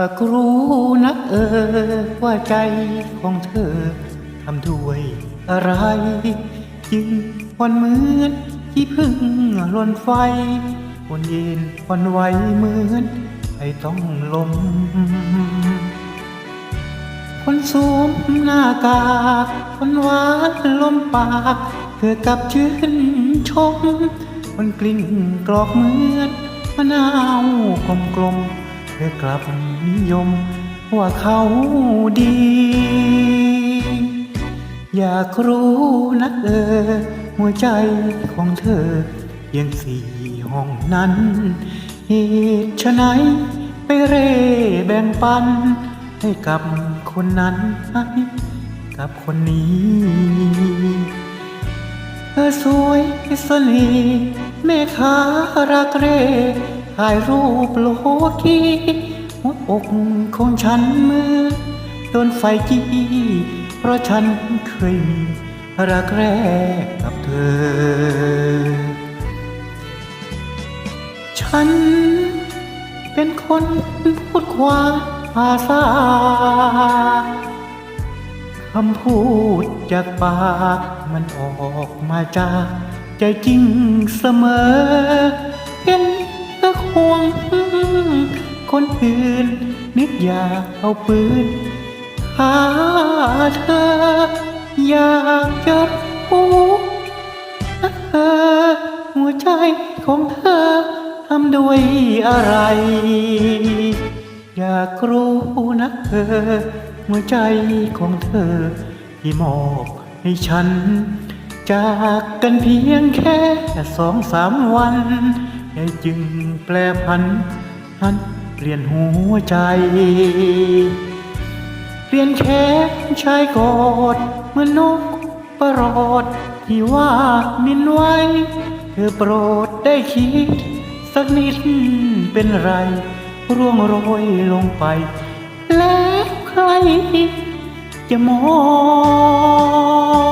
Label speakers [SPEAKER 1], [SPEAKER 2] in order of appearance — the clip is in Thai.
[SPEAKER 1] ากรู้นักเออว่าใจของเธอทำด้วยอะไร จึงวันเหมือนที่พึ่งลนไฟวนเย็นวันไหวเหมือนไอ้ต้องลม คนสวมหน้ากากคนหวานลมปากเพื่อกับชื่นชมคนกลิ้งกรอกเหมือนมะนาวกลมกลม ๆเพื่อกลับนิยมว่าเขาดี อยากรู้นักเออ หัวใจของเธอเพียงสี่ห้องนั้นเหตุไฉนไปเร่แบ่งปัน ให้กับคนนั้นให้กับคนนี้ เธอสวยสนีแม่ค้ารักเร่ ถ่ายรูปโลกีหัวอกของฉันเมื่อโดนไฟจี้ เพราะฉันเคยมีรักแรกกับเธอ ฉันเป็นคนพูดควาภาษาคำพูดจากปากมันออกมาจากใจจริงเสมอเห็น เธอควง คนอื่นนึกอยากเอาปืนฆ่าเธอ อยากจะรู้เธอหัวใจของเธอทำด้วยอะไร อยากรู้นะเธอ หัวใจของเธอ ที่มอบให้ฉัน จากกันเพียงแค่สองสามวัน ใจจึงแปลพันหันเปลี่ยนหัวใจ เปลี่ยนแค่ชายกอดเมือนนกประหลอดที่ว่ามินไว้เธอโปรดได้คิด สักนิดเป็นไร ร่วงโรยลงไป แล้วใครจะมอง